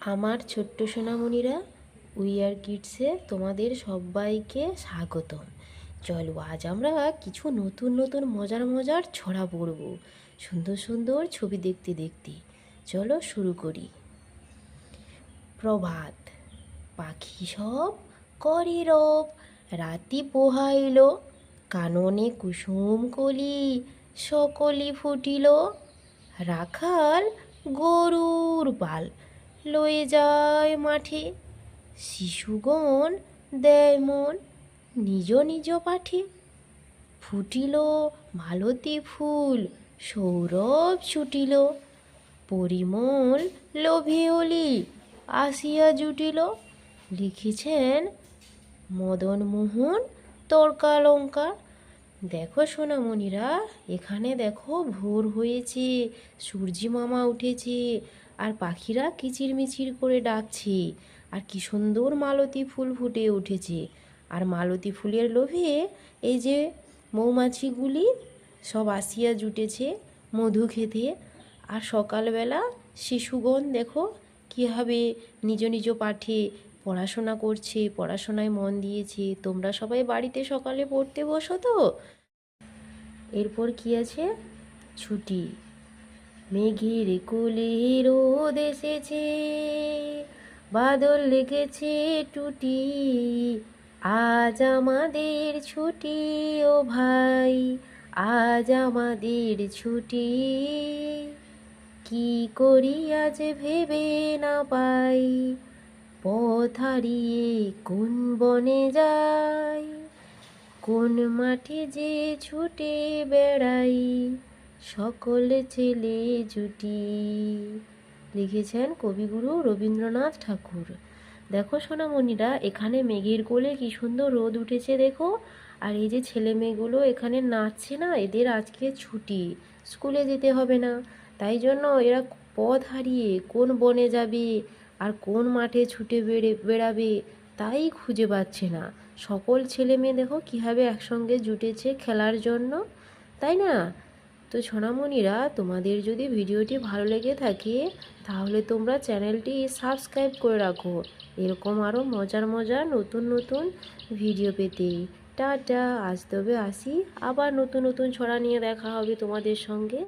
আমার ছোট্ট সোনামণিরা উই আর কিডসে তোমাদের সবাইকে স্বাগতম। চলো আজ আমরা কিছু নতুন নতুন, মজার মজার ছড়া পড়ব। সুন্দর সুন্দর ছবি দেখতে দেখতে। চলো শুরু করি। প্রভাত, পাখি সব করে রব রাতি পোহাইল, কাননে কুসুম কলি, সকলি ফুটিল, রাখাল গরুর পাল লয়ে যায় মাঠে। শিশুগণ দেয় মন নিজ নিজ পাঠে। ফুটিল মালতী ফুল, সৌরভ ছুটিল। পরিমল লোভে অলি আসিয়া জুটিল। লিখেছেন, মদন মোহন তর্কালঙ্কার। দেখো সোনামণিরা, এখানে দেখো ভোর হয়েছে, সূর্যি মামা উঠেছে। আর পাখিরা কিচিরমিচির করে ডাকছে। আর কি সুন্দর মালতী ফুল ফুটে উঠেছে। আর মালতী ফুলের লোভে এই যে মৌমাছিগুলি সব আসিয়া জুটেছে মধু খেতে। আর সকালবেলা শিশুগণ দেখো কীভাবে নিজ নিজ পাঠে পড়াশোনা করছে, পড়াশোনায় মন দিয়েছে। তোমরা সবাই বাড়িতে সকালে পড়তে বসো তো? এরপর কি আছে? ছুটি। মেঘের কোলে রোদ এসেছে, বাদল লেগেছে টুটি। আজ আমাদের ছুটি ও ভাই, আজ আমাদের ছুটি। কি করি আজ ভেবে না পাই, পথ হারিয়ে কোন বনে যাই? কোন মাঠে যে ছুটে বেড়াই সকল ছেলে জুটি। লিখেছেন কবিগুরু রবীন্দ্রনাথ ঠাকুর। দেখো সোনামণিরা, এখানে মেঘের কোলে কি সুন্দর রোদ উঠেছে দেখো। আর এই যে ছেলে মেয়েগুলো এখানে নাচছে না, এদের আজকে ছুটি। স্কুলে যেতে হবে না। তাই জন্য এরা পথ হারিয়ে কোন বনে যাবে আর কোন মাঠে ছুটে বেড়ে, বেড়াবে তাই খুঁজে পাচ্ছে না। সকল ছেলে মেয়ে দেখো কীভাবে একসঙ্গে জুটেছে খেলার জন্য। তাই না? তো সোনামণিরা, তোমাদের যদি ভিডিওটি ভালো লেগে থাকে, তাহলে তোমরা চ্যানেলটি সাবস্ক্রাইব করে রাখো। এরকম আরও মজার মজার নতুন নতুন ভিডিও পেতে টাটা, আজ তবে আসি। আবার নতুন নতুন ছড়া নিয়ে দেখা হবে তোমাদের সঙ্গে।